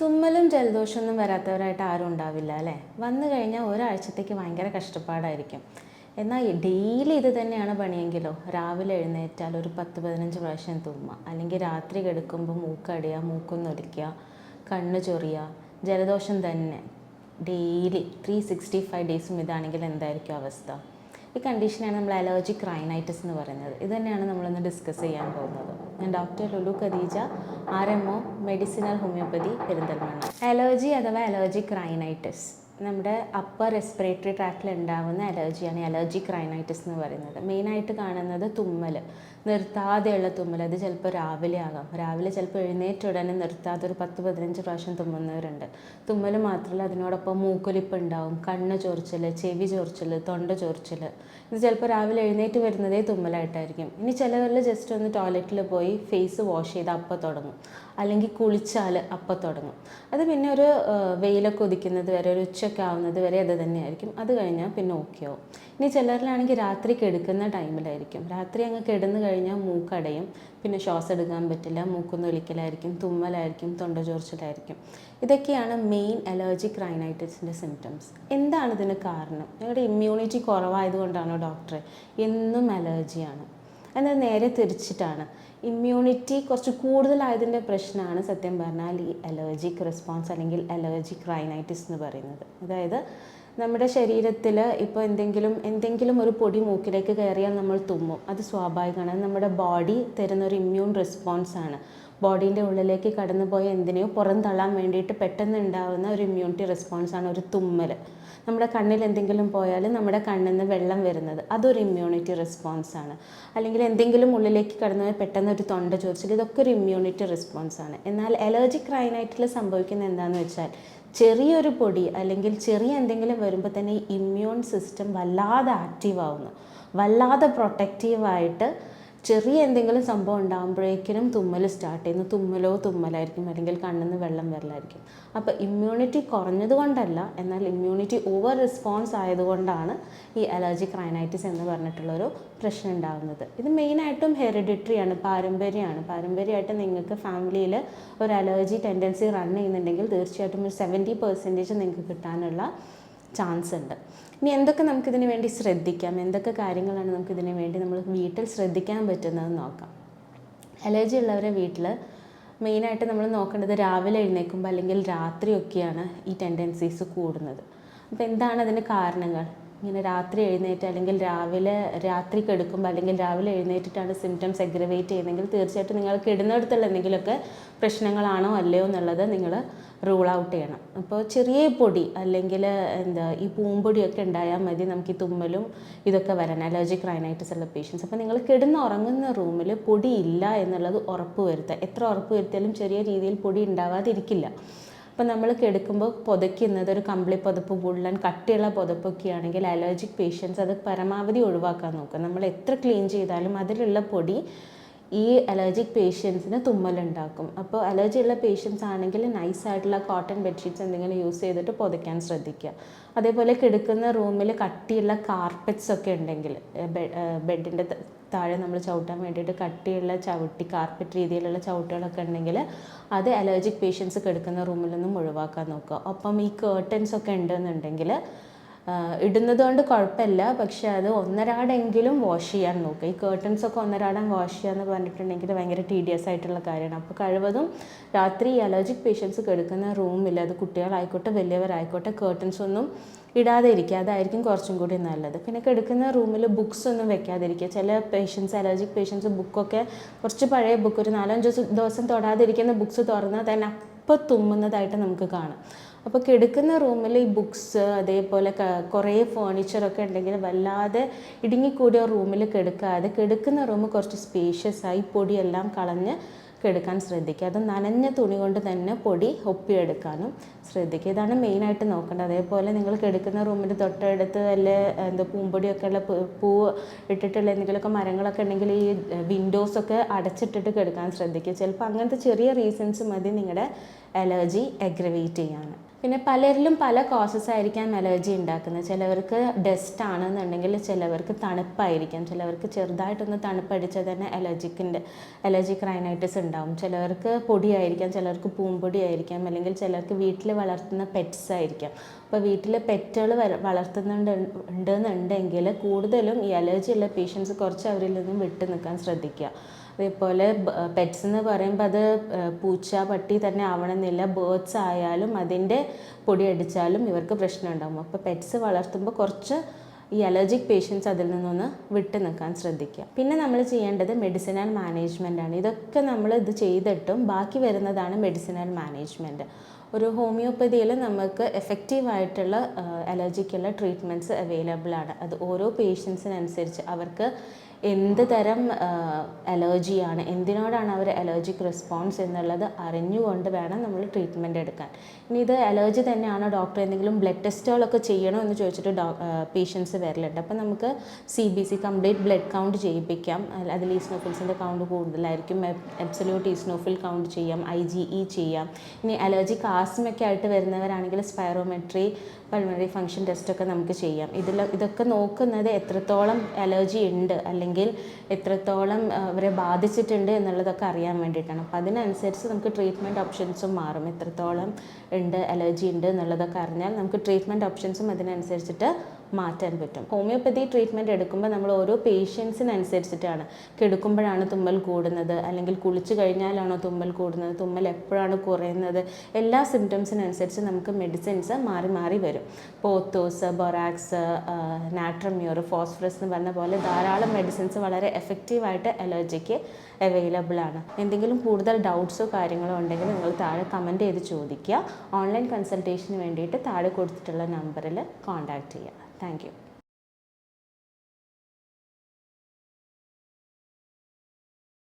തുമ്മലും ജലദോഷമൊന്നും വരാത്തവരായിട്ട് ആരും ഉണ്ടാവില്ല അല്ലേ? വന്നു കഴിഞ്ഞാൽ ഒരാഴ്ചത്തേക്ക് ഭയങ്കര കഷ്ടപ്പാടായിരിക്കും. എന്നാൽ ഡെയിലി ഇത് തന്നെയാണ് പണിയെങ്കിലോ? രാവിലെ എഴുന്നേറ്റാൽ ഒരു പത്ത് പതിനഞ്ച് പ്രാവശ്യം തുമ്മ. അല്ലെങ്കിൽ രാത്രി കിടക്കുമ്പോൾ മൂക്കടിയുക മൂക്കൊന്നൊലിക്കുക കണ്ണ് ചൊറിയുക ജലദോഷം തന്നെ. ഡെയിലി ത്രീ സിക്സ്റ്റി ഫൈവ് ഡേയ്സും ഇതാണെങ്കിൽ എന്തായിരിക്കും അവസ്ഥ? ഈ കണ്ടീഷനാണ് നമ്മൾ അലർജിക് റൈനൈറ്റിസ് എന്ന് പറയുന്നത്. ഇത് തന്നെയാണ് നമ്മളിന്ന് ഡിസ്കസ് ചെയ്യാൻ പോകുന്നത്. ഞാൻ doctor Lulu Khadeeja R M O medicinal homoeopathy Perinthalmanna. Allergy അഥവാ അലർജിക് റൈനൈറ്റിസ് നമ്മുടെ അപ്പർ റെസ്പിറേറ്ററി ട്രാക്കിൽ ഉണ്ടാകുന്ന അലർജിയാണ് അലർജിക് റൈനൈറ്റിസ് എന്ന് പറയുന്നത്. മെയിനായിട്ട് കാണുന്നത് തുമ്മൽ നിർത്താതെയുള്ള തുമ്മൽ അത് ചിലപ്പോൾ രാവിലെ ആകാം. രാവിലെ ചിലപ്പോൾ എഴുന്നേറ്റ ഉടനെ നിർത്താതെ ഒരു പത്ത് പതിനഞ്ച് പ്രാവശ്യം തുമ്മുന്നവരുണ്ട്. തുമ്മൽ മാത്രമല്ല അതിനോടൊപ്പം മൂക്കൊലിപ്പ് ഉണ്ടാവും. കണ്ണ് ചൊറിച്ചൽ ചെവി ചൊറിച്ചൽ തൊണ്ട ചൊറിച്ചൽ ഇത് ചിലപ്പോൾ രാവിലെ എഴുന്നേറ്റ് വരുന്നതേ തുമ്മലായിട്ടായിരിക്കും. ഇനി ചിലവരിൽ ജസ്റ്റ് ഒന്ന് ടോയ്ലറ്റിൽ പോയി ഫേസ് വാഷ് ചെയ്ത് അപ്പം തുടങ്ങും. അല്ലെങ്കിൽ കുളിച്ചാൽ അപ്പം തുടങ്ങും. അത് പിന്നെ ഒരു വെയിലൊക്കെ ഉദിക്കുന്നത് വരെ ഒരു ഉച്ചയൊക്കെ ആവുന്നത് വരെ അത് തന്നെയായിരിക്കും. അത് കഴിഞ്ഞാൽ പിന്നെ ഓക്കെ ആവും. ഇനി ചിലരിലാണെങ്കിൽ രാത്രി കെടുക്കുന്ന ടൈമിലായിരിക്കും. രാത്രി അങ്ങ് കിടന്നു കഴിഞ്ഞാൽ മൂക്കടയും. പിന്നെ ശ്വാസം എടുക്കാൻ പറ്റില്ല മൂക്കൊന്ന് ഒലിക്കലായിരിക്കും തുമ്മലായിരിക്കും തൊണ്ട ചോർച്ചിലായിരിക്കും ഇതൊക്കെയാണ് മെയിൻ അലർജിക് റൈനൈറ്റിസിന്റെ സിംറ്റംസ് എന്താണ് ഇതിന് കാരണം? ഞങ്ങളുടെ ഇമ്മ്യൂണിറ്റി കുറവായതുകൊണ്ടാണോ ഡോക്ടറെ എന്നും അലർജിയാണ് എന്നാൽ നേരെ തിരിച്ചിട്ടാണ്. ഇമ്മ്യൂണിറ്റി കുറച്ച് കൂടുതലായതിന്റെ പ്രശ്നമാണ് സത്യം പറഞ്ഞാൽ ഈ അലർജിക് റെസ്പോൺസ് അല്ലെങ്കിൽ അലർജിക് റൈനൈറ്റിസ് എന്ന് പറയുന്നത്. അതായത് നമ്മുടെ ശരീരത്തിൽ ഇപ്പോൾ എന്തെങ്കിലും എന്തെങ്കിലും ഒരു പൊടി മൂക്കിലേക്ക് കയറിയാൽ നമ്മൾ തുമ്മും. അത് സ്വാഭാവികമാണ്. നമ്മുടെ ബോഡി തരുന്ന ഒരു ഇമ്മ്യൂൺ റെസ്പോൺസാണ് ബോഡീന്റെ ഉള്ളിലേക്ക് കടന്നു പോയ എന്തിനെയോ പുറന്തള്ളാൻ വേണ്ടിയിട്ട് പെട്ടെന്ന് ഉണ്ടാകുന്ന ഒരു ഇമ്മ്യൂണിറ്റി റെസ്പോൺസാണ് ഒരു തുമ്മൽ. നമ്മുടെ കണ്ണിൽ എന്തെങ്കിലും പോയാൽ നമ്മുടെ കണ്ണിൽ നിന്ന് വെള്ളം വരുന്നത് അതൊരു ഇമ്മ്യൂണിറ്റി റെസ്പോൺസാണ് അല്ലെങ്കിൽ എന്തെങ്കിലും ഉള്ളിലേക്ക് കടന്നു പോയാൽ പെട്ടെന്ന് ഒരു തൊണ്ട ചോദിച്ചാൽ ഇതൊക്കെ ഒരു ഇമ്മ്യൂണിറ്റി റെസ്പോൺസാണ് എന്നാൽ അലർജിക് റൈനൈറ്റിൽ സംഭവിക്കുന്നത് എന്താണെന്ന് വെച്ചാൽ ചെറിയൊരു പൊടി അല്ലെങ്കിൽ ചെറിയ എന്തെങ്കിലും വരുമ്പോൾ തന്നെ ഇമ്മ്യൂൺ സിസ്റ്റം വല്ലാതെ ആക്റ്റീവ് ആവുന്നു. വല്ലാതെ പ്രൊട്ടക്റ്റീവായിട്ട് ചെറിയ എന്തെങ്കിലും സംഭവം ഉണ്ടാകുമ്പോഴേക്കിനും തുമ്മൽ സ്റ്റാർട്ട് ചെയ്യുന്നു. തുമ്മലോ തുമ്മലായിരിക്കും. അല്ലെങ്കിൽ കണ്ണിൽ നിന്ന് വെള്ളം വരലായിരിക്കും. അപ്പോൾ ഇമ്മ്യൂണിറ്റി കുറഞ്ഞതുകൊണ്ടല്ല എന്നാൽ ഇമ്മ്യൂണിറ്റി ഓവർ റെസ്പോൺസ് ആയതുകൊണ്ടാണ് ഈ അലർജി ക്രൈനൈറ്റിസ് എന്ന് പറഞ്ഞിട്ടുള്ളൊരു പ്രശ്നം ഉണ്ടാകുന്നത് ഇത് മെയിനായിട്ടും ഹെറിഡിറ്ററി ആണ് പാരമ്പര്യമാണ്. പാരമ്പര്യമായിട്ട് നിങ്ങൾക്ക് ഫാമിലിയിൽ ഒരു അലർജി ടെൻഡൻസി റൺ ചെയ്യുന്നുണ്ടെങ്കിൽ തീർച്ചയായിട്ടും ഒരു സെവന്റി പെർസെന്റേജ് നിങ്ങൾക്ക് കിട്ടാനുള്ള ചാൻസ് ഉണ്ട് ഇനി എന്തൊക്കെ നമുക്കിതിന് വേണ്ടി ശ്രദ്ധിക്കാം? എന്തൊക്കെ കാര്യങ്ങളാണ് നമുക്കിതിന് വേണ്ടി നമ്മൾ വീട്ടിൽ ശ്രദ്ധിക്കാൻ പറ്റുന്നത് നോക്കാം. അലർജി ഉള്ളവരെ വീട്ടിൽ മെയിനായിട്ട് നമ്മൾ നോക്കേണ്ടത് രാവിലെ എഴുന്നേൽക്കുമ്പോൾ അല്ലെങ്കിൽ രാത്രിയൊക്കെയാണ് ഈ ടെൻഡൻസീസ് കൂടുന്നത്. അപ്പോൾ എന്താണ് അതിന് കാരണങ്ങൾ? ഇങ്ങനെ രാത്രി എഴുന്നേറ്റ് അല്ലെങ്കിൽ രാവിലെ രാത്രി കിടക്കുമ്പോൾ അല്ലെങ്കിൽ രാവിലെ എഴുന്നേറ്റിട്ടാണ് സിംറ്റംസ് എഗ്രവേറ്റ് ചെയ്യുന്നതെങ്കിൽ തീർച്ചയായിട്ടും നിങ്ങൾ കിടുന്നിടത്തുള്ള എന്തെങ്കിലുമൊക്കെ പ്രശ്നങ്ങളാണോ അല്ലയോ എന്നുള്ളത് നിങ്ങൾ റൂൾ ഔട്ട് ചെയ്യണം. അപ്പോൾ ചെറിയ പൊടി അല്ലെങ്കിൽ എന്താ ഈ പൂമ്പൊടിയൊക്കെ ഉണ്ടായാൽ മതി നമുക്ക് ഈ തുമ്മലും ഇതൊക്കെ വരാൻ. അലർജിക് റൈനൈറ്റിസ് ഉള്ള പേഷ്യൻസ് അപ്പോൾ നിങ്ങൾ കിടന്ന് ഉറങ്ങുന്ന റൂമിൽ പൊടി ഇല്ല എന്നുള്ളത് ഉറപ്പ് വരുത്തുക. എത്ര ഉറപ്പ് വരുത്തിയാലും ചെറിയ രീതിയിൽ പൊടി ഉണ്ടാവാതിരിക്കില്ല. അപ്പം നമ്മൾ കിടക്കുമ്പോൾ പുതയ്ക്കുന്നത് ഒരു കമ്പിളി പുതപ്പ് വുള്ളൻ കട്ടിയുള്ള പുതപ്പൊക്കെ ആണെങ്കിൽ അലർജിക് പേഷ്യൻസ് അത് പരമാവധി ഒഴിവാക്കാൻ നോക്കുക. നമ്മൾ എത്ര ക്ലീൻ ചെയ്താലും അതിലുള്ള പൊടി ഈ അലർജിക് പേഷ്യൻസിന് തുമ്മലുണ്ടാക്കും. അപ്പോൾ അലർജി ഉള്ള പേഷ്യൻസ് ആണെങ്കിൽ നൈസ് ആയിട്ടുള്ള കോട്ടൺ ബെഡ്ഷീറ്റ്സ് എന്തെങ്കിലും യൂസ് ചെയ്തിട്ട് പുതയ്ക്കാൻ ശ്രദ്ധിക്കുക. അതേപോലെ കിടക്കുന്ന റൂമിൽ കട്ടിയുള്ള കാർപ്പറ്റ്സ് ഒക്കെ ഉണ്ടെങ്കിൽ ബെഡിന്റെ താഴെ നമ്മൾ ചവിട്ടാൻ വേണ്ടിയിട്ട് കട്ടിയുള്ള ചവിട്ടി കാർപ്പറ്റ് രീതിയിലുള്ള ചവിട്ടുകളൊക്കെ ഉണ്ടെങ്കിൽ അത് അലർജിക് പേഷ്യൻസ് കിടക്കുന്ന റൂമിൽ നിന്നും ഒഴിവാക്കാൻ നോക്കുക. അപ്പം ഈ കേർട്ടൻസ് ഒക്കെ ഉണ്ടെന്നുണ്ടെങ്കിൽ ഇടുന്നത് കൊണ്ട് കുഴപ്പമില്ല. പക്ഷെ അത് ഒന്നരാടെങ്കിലും വാഷ് ചെയ്യാൻ നോക്കുക. ഈ കേർട്ടൻസ് ഒക്കെ ഒന്നരാടം വാഷ് ചെയ്യാന്ന് പറഞ്ഞിട്ടുണ്ടെങ്കിൽ ഭയങ്കര ടീഡിയസ് ആയിട്ടുള്ള കാര്യമാണ്. അപ്പോൾ കഴിവതും രാത്രി അലർജിക് പേഷ്യൻസ് കിടക്കുന്ന റൂമിൽ അത് കുട്ടികളായിക്കോട്ടെ വലിയവരായിക്കോട്ടെ കേർട്ടൻസ് ഒന്നും ഇടാതെ ഇരിക്കുക. അതായിരിക്കും കുറച്ചും കൂടി നല്ലത്. പിന്നെ കിടക്കുന്ന റൂമിൽ ബുക്സ് ഒന്നും വെക്കാതിരിക്കുക. ചില പേഷ്യൻസ് അലർജിക് പേഷ്യൻസ് ബുക്കൊക്കെ കുറച്ച് പഴയ ബുക്ക് ഒരു നാലഞ്ച് ദിവസം തൊടാതിരിക്കുന്ന ബുക്സ് തുറന്നാൽ തന്നെ അപ്പം തുമ്മുന്നതായിട്ട് നമുക്ക് കാണാം. അപ്പോൾ കിടക്കുന്ന റൂമിൽ ഈ ബുക്സ് അതേപോലെ കുറേ ഫേണിച്ചറൊക്കെ ഉണ്ടെങ്കിൽ വല്ലാതെ ഇടുങ്ങിക്കൂടിയ റൂമിൽ കിടക്കാതെ കിടക്കുന്ന റൂം കുറച്ച് സ്പേഷ്യസ് ആയി പൊടിയെല്ലാം കളഞ്ഞ് കിടക്കാൻ ശ്രദ്ധിക്കുക. അത് നനഞ്ഞ തുണി കൊണ്ട് തന്നെ പൊടി ഒപ്പിയെടുക്കാനും ശ്രദ്ധിക്കുക. ഇതാണ് മെയിനായിട്ട് നോക്കേണ്ടത്. അതേപോലെ നിങ്ങൾ കിടക്കുന്ന റൂമിന്റെ തൊട്ടടുത്ത് വല്ല എന്താ പൂമ്പൊടിയൊക്കെ ഉള്ള പൂ ഇട്ടിട്ടുള്ള എന്തെങ്കിലുമൊക്കെ മരങ്ങളൊക്കെ ഉണ്ടെങ്കിൽ ഈ വിൻഡോസൊക്കെ അടച്ചിട്ടിട്ട് കിടക്കാൻ ശ്രദ്ധിക്കുക. ചിലപ്പോൾ അങ്ങനത്തെ ചെറിയ റീസൺസ് മതി നിങ്ങളുടെ അലർജി എഗ്രവേറ്റ് ചെയ്യാണ്. പിന്നെ പലരിലും പല കോസസ് ആയിരിക്കാം അലർജി ഉണ്ടാക്കുന്നത്. ചിലവർക്ക് ഡസ്റ്റ് ആണെന്നുണ്ടെങ്കിൽ ചിലവർക്ക് തണുപ്പായിരിക്കാം. ചിലവർക്ക് ചെറുതായിട്ടൊന്ന് തണുപ്പടിച്ചാൽ തന്നെ അലർജിക്കിന്റെ അലർജിക് റൈനൈറ്റിസ് ഉണ്ടാവും. ചിലവർക്ക് പൊടിയായിരിക്കാം ചിലർക്ക് പൂമ്പൊടി ആയിരിക്കാം അല്ലെങ്കിൽ ചിലർക്ക് വീട്ടിൽ വളർത്തുന്ന പെറ്റ്സ് ആയിരിക്കാം. അപ്പോൾ വീട്ടിൽ പെറ്റുകൾ വളർത്തുന്നുണ്ട് ഉണ്ടെന്നുണ്ടെങ്കിൽ കൂടുതലും ഈ അലർജി ഉള്ള പേഷ്യൻസ് കുറച്ച് അവരിൽ നിന്നും വിട്ടു നിൽക്കാൻ ശ്രദ്ധിക്കുക. അതേപോലെ പെറ്റ്സ് എന്ന് പറയുമ്പോൾ അത് പൂച്ച പട്ടി തന്നെ ആവണമെന്നില്ല. ബേർഡ്സ് ആയാലും അതിന്റെ പൊടി അടിച്ചാലും ഇവർക്ക് പ്രശ്നം ഉണ്ടാകും അപ്പോൾ പെറ്റ്സ് വളർത്തുമ്പോൾ കുറച്ച് ഈ അലർജിക് പേഷ്യൻസ് അതിൽ നിന്നൊന്ന് വിട്ടു നിൽക്കാൻ ശ്രദ്ധിക്കുക. പിന്നെ നമ്മൾ ചെയ്യേണ്ടത് മെഡിസിനൽ മാനേജ്മെന്റ് ആണ്. ഇതൊക്കെ നമ്മൾ ഇത് ചെയ്തിട്ടും ബാക്കി വരുന്നതാണ് മെഡിസിനൽ മാനേജ്മെന്റ് ഒരു ഹോമിയോപ്പതിയിൽ നമുക്ക് എഫക്റ്റീവ് ആയിട്ടുള്ള അലർജിക്കുള്ള ട്രീറ്റ്മെന്റ്സ് അവൈലബിൾ ആണ്. അത് ഓരോ പേഷ്യൻസിനനുസരിച്ച് അവർക്ക് എന്ത് തരം അലർജിയാണ് എന്തിനോടാണ് അവർ അലർജിക് റെസ്പോൺസ് എന്നുള്ളത് അറിഞ്ഞുകൊണ്ട് വേണം നമ്മൾ ട്രീറ്റ്മെന്റ് എടുക്കാൻ. ഇനി ഇത് അലർജി തന്നെയാണോ? ഡോക്ടർ എന്തെങ്കിലും ബ്ലഡ് ടെസ്റ്റുകളൊക്കെ ചെയ്യണോ എന്ന് ചോദിച്ചിട്ട് ഡോ പേഷ്യൻസ് വരലുണ്ട്. അപ്പോൾ നമുക്ക് C B C complete blood count ചെയ്യിപ്പിക്കാം. അതിൽ ഈസ്നോഫിൽസിന്റെ കൗണ്ട് കൂടുതലായിരിക്കും. എബ്സല്യൂട്ട് ഈസ്നോഫിൽ കൗണ്ട് ചെയ്യാം. ഐ ജി ഇ ചെയ്യാം. ഇനി അലർജി കാസ്മൊക്കെ ആയിട്ട് വരുന്നവരാണെങ്കിൽ സ്പൈറോമെട്രി പൾമണറി ഫങ്ഷൻ ടെസ്റ്റൊക്കെ നമുക്ക് ചെയ്യാം. ഇതിൽ ഇതൊക്കെ നോക്കുന്നത് എത്രത്തോളം അലർജി ഉണ്ട് അല്ലെങ്കിൽ എത്രത്തോളം അവരെ ബാധിച്ചിട്ടുണ്ട് എന്നുള്ളതൊക്കെ അറിയാൻ വേണ്ടിയിട്ടാണ്. അപ്പോൾ അതിനനുസരിച്ച് നമുക്ക് ട്രീറ്റ്മെന്റ് ഓപ്ഷൻസും മാറും. എത്രത്തോളം ഉണ്ട് അലർജി ഉണ്ട് എന്നുള്ളതൊക്കെ അറിഞ്ഞാൽ നമുക്ക് ട്രീറ്റ്മെന്റ് ഓപ്ഷൻസും അതിനനുസരിച്ചിട്ട് മാറ്റാൻ പറ്റും. ഹോമിയോപ്പതി ട്രീറ്റ്മെന്റ് എടുക്കുമ്പോൾ നമ്മൾ ഓരോ പേഷ്യൻസിനനുസരിച്ചിട്ടാണ് കിടക്കുമ്പോഴാണ് തുമ്മൽ കൂടുന്നത് അല്ലെങ്കിൽ കുളിച്ചു കഴിഞ്ഞാലാണോ തുമ്മൽ കൂടുന്നത് തുമ്മൽ എപ്പോഴാണ് കുറയുന്നത് എല്ലാ സിംറ്റംസിനനുസരിച്ച് നമുക്ക് മെഡിസിൻസ് മാറി മാറി വരും. പോത്തോസ് ബൊറാക്സ് നാട്രമ്യൂർ ഫോസ്ഫറസ് എന്ന് പറഞ്ഞ പോലെ ധാരാളം മെഡിസിൻസ് വളരെ എഫക്റ്റീവായിട്ട് അലർജിക്ക് അവൈലബിൾ ആണ്. എന്തെങ്കിലും കൂടുതൽ ഡൗട്ട്സോ കാര്യങ്ങളോ ഉണ്ടെങ്കിൽ നിങ്ങൾ താഴെ കമന്റ് ചെയ്ത് ചോദിക്കുക. ഓൺലൈൻ കൺസൾട്ടേഷന് വേണ്ടിയിട്ട് താഴെ കൊടുത്തിട്ടുള്ള നമ്പറിൽ കോൺടാക്റ്റ് ചെയ്യുക. Thank you